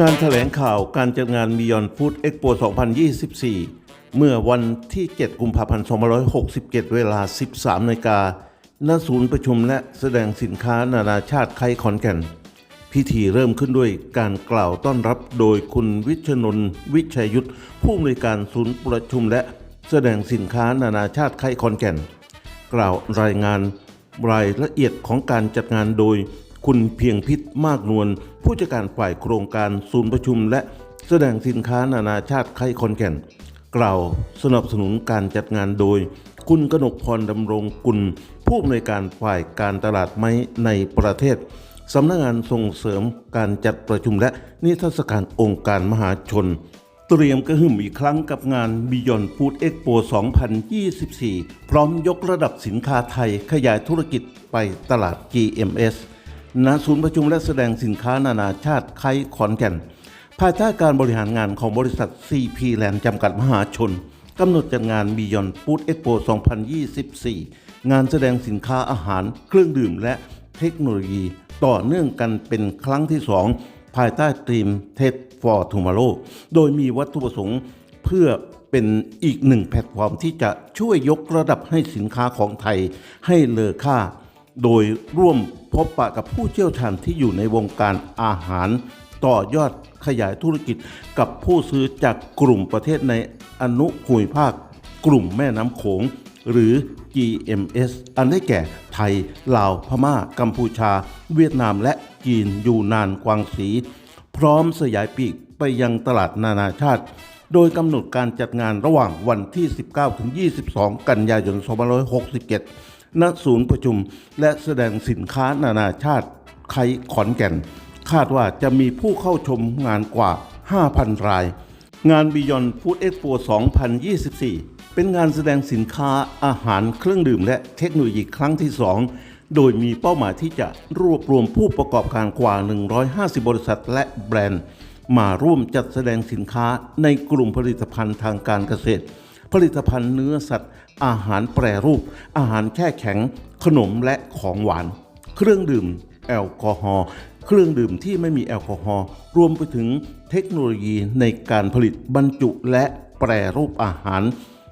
งานแถลงข่าวการจัดงาน Beyond Food Expo 2024 เมื่อวันที่ 7 กุมภาพันธ์ 2567 เวลา 13นาฬิกาณศูนย์ประชุมและแสดงสินค้านานาชาติไคขอนแก่น พิธีเริ่มขึ้นด้วยการกล่าวต้อนรับโดยคุณวิชนนท์วิชัยยุทธผู้อำนวยการศูนย์ประชุมและแสดงสินค้านานาชาติไคขอนแก่น กล่าวรายงานรายละเอียดของการจัดงานโดย คุณเพียงพิษมากนวลผู้จัดการฝ่ายโครงการศูนย์ประชุม และแสดงสินค้านานาชาติไคขอนแก่น กล่าวสนับสนุนการจัดงานโดย คุณกนกพรดำรงกุลผู้อำนวยการฝ่ายการตลาดไม้ในประเทศสำนักงานส่งเสริมการจัดประชุมและนิทรรศการองค์การมหาชน เตรียมกระหึ่มอีกครั้งกับงาน Beyond Food Expo 2024 พร้อมยกระดับสินค้าไทยขยายธุรกิจไปตลาด GMS ณศูนย์ประชุมและแสดงสินค้านานาชาติไคขอนแก่น ภายใต้การบริหารงานของบริษัท CP Land จำกัดมหาชนกำหนดจัดงาน Beyond Food Expo 2024 งานแสดงสินค้าอาหาร เครื่องดื่มและเทคโนโลยี ต่อเนื่องกันเป็นครั้งที่ 2 ภายใต้ธีม Tech for Tomorrow โดยมีวัตถุประสงค์เพื่อเป็นอีกหนึ่งแพลตฟอร์มที่จะช่วยยกระดับให้สินค้าของไทยให้เลอค่า โดยร่วมพบปะกับผู้เชี่ยวชาญที่อยู่ในวงการอาหาร ต่อยอดขยายธุรกิจกับผู้ซื้อจากกลุ่มประเทศในอนุภูมิภาค กลุ่มแม่น้ำโขง หรือ GMS อันได้แก่ไทย ลาว พม่า กัมพูชา เวียดนามและจีนยูนานกวางสี พร้อมสยายปีกไปยังตลาดนานาชาติ โดยกำหนดการจัดงานระหว่างวันที่ 19-22 กันยายน 2567 ณศูนย์ประชุม และแสดงสินค้านานาชาติไคขอนแก่น คาดว่าจะมีผู้เข้าชมงานกว่า 5,000 ราย งาน Beyond Food Expo 2024 เป็นงานแสดงสินค้าอาหารเครื่องดื่มและเทคโนโลยีครั้งที่ 2 โดยมีเป้าหมายที่จะรวบรวมผู้ประกอบการกว่า 150 บริษัทและแบรนด์ มาร่วมจัดแสดงสินค้าในกลุ่มผลิตภัณฑ์ทางการเกษตร ผลิตภัณฑ์เนื้อสัตว์ อาหารแปรรูป อาหารแช่แข็ง ขนมและของหวาน เครื่องดื่ม แอลกอฮอล์เครื่องดื่มที่ไม่มีแอลกอฮอล์รวมไปถึงเทคโนโลยีในการผลิตบรรจุและแปรรูปอาหาร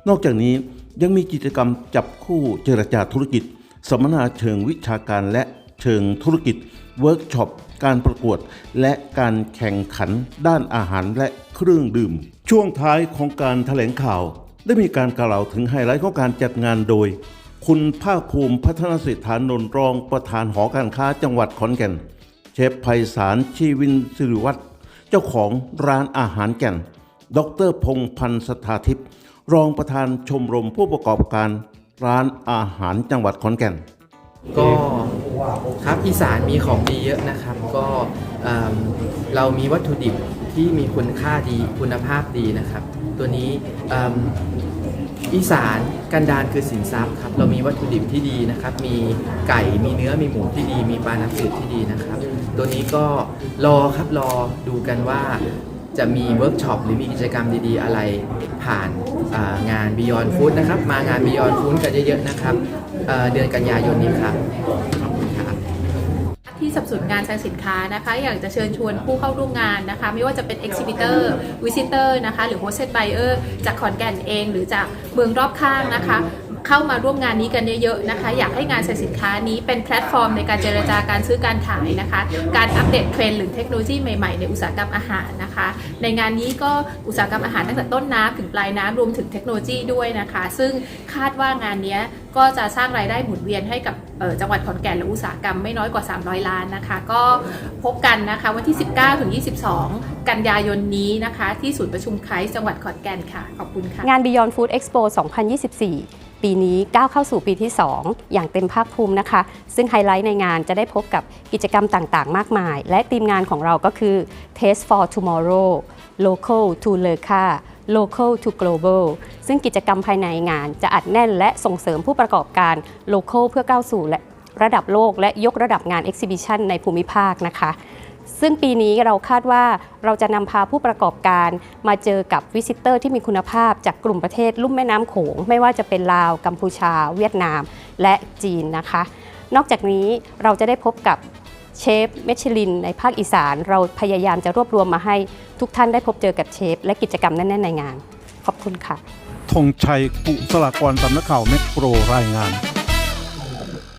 นอกจากนี้ยังมีกิจกรรมจับคู่เจรจาธุรกิจสัมมนาเชิงวิชาการและเชิงธุรกิจ เวิร์กช็อป การประกวด และการแข่งขันด้านอาหารและเครื่องดื่ม ช่วงท้ายของการแถลงข่าว ได้มีการกล่าวถึงไฮไลท์ของการจัดงานโดย คุณภาคภูมิพัฒนสิทธานนท์รองประธานหอการค้าจังหวัดขอนแก่น เชฟไพศาลชีวินสิริวัตรเจ้าของร้านอาหารแก่น ดรพงษ์พันธ์สถาทิพย์รองประธานชมรมผู้ประกอบการร้านอาหารจังหวัดขอนแก่น ก็ครับอีสานมีของดีเยอะนะครับ ก็เรามีวัตถุดิบ ที่มีคุณค่าดีคุณภาพดีนะครับ ตัวนี้อีสานกันดานคือสินทรัพย์ครับเรามีวัตถุดิบที่ดีนะครับ มีไก่มีเนื้อมีหมูที่ดี มีปลาน้ำจืดที่ดีนะครับ ตัวนี้ก็รอครับรอดูกันว่าจะมีเวิร์กช็อปหรือมีกิจกรรมดีๆ อะไรผ่านงาน Beyond Food นะครับ มางาน Beyond Food กันเยอะๆนะครับเดือนกันยายนนี้ครับ ที่สับสนุนงานแสดงสินค้านะคะ อยากจะเชิญชวนผู้เข้าร่วมงานนะคะ ไม่ว่าจะเป็น exhibitor visitor นะคะ หรือ hosted buyer จากขอนแก่นเอง หรือจากเมืองรอบข้างนะคะ เข้ามาร่วมงานนี้กันเยอะๆนะคะ อยากให้งานแสดงสินค้านี้เป็นแพลตฟอร์มในการเจรจาการซื้อการขายนะคะ การอัปเดตเทรนด์หรือเทคโนโลยีใหม่ๆ ในอุตสาหกรรมอาหารนะคะ ในงานนี้ก็อุตสาหกรรมอาหารตั้งแต่ต้นน้ำถึงปลายน้ำรวมถึงเทคโนโลยีด้วยนะคะ ซึ่งคาดว่างานนี้ก็จะสร้างรายได้หมุนเวียนให้กับจังหวัดขอนแก่นและอุตสาหกรรมไม่น้อยกว่า 300 ล้านนะคะ ก็พบกันนะคะวันที่ 19ถึง22 กันยายนนี้นะคะ ที่ศูนย์ประชุมไคส์จังหวัดขอนแก่นค่ะ ขอบคุณค่ะ งาน Beyond Food Expo 2024 ปีนี้ก้าวเข้าสู่ปีที่ 2 อย่างเต็มภาคภูมินะคะ ซึ่งไฮไลท์ในงานจะได้พบกับกิจกรรมต่างๆ มากมาย และทีมงานของเราก็คือ Taste for Tomorrow Local to l e c a Local to Global ซึ่งกิจกรรมภายในงานจะอัดแน่นและส่งเสริมผู้ประกอบการ Local เพื่อก้าวสู่และระดับโลกและยกระดับงาน Exhibition ในภูมิภาคนะคะ ซึ่งปีนี้เราคาดว่าเราจะนำพาผู้ประกอบการ มาเจอกับวิสิเตอร์ที่มีคุณภาพจากกลุ่มประเทศลุ่มแม่น้ำโขง ไม่ว่าจะเป็นลาวกัมพูชา เวียดนาม และจีนนะคะ นอกจากนี้เราจะได้พบกับเชฟเมชลินในภาคอีสาน เราพยายามจะรวบรวมมาให้ทุกท่านได้พบเจอกับเชฟ และกิจกรรมแน่นๆในงาน ขอบคุณค่ะธงชัยกุศลากรสำนักข่าวเมกโปรรายงาน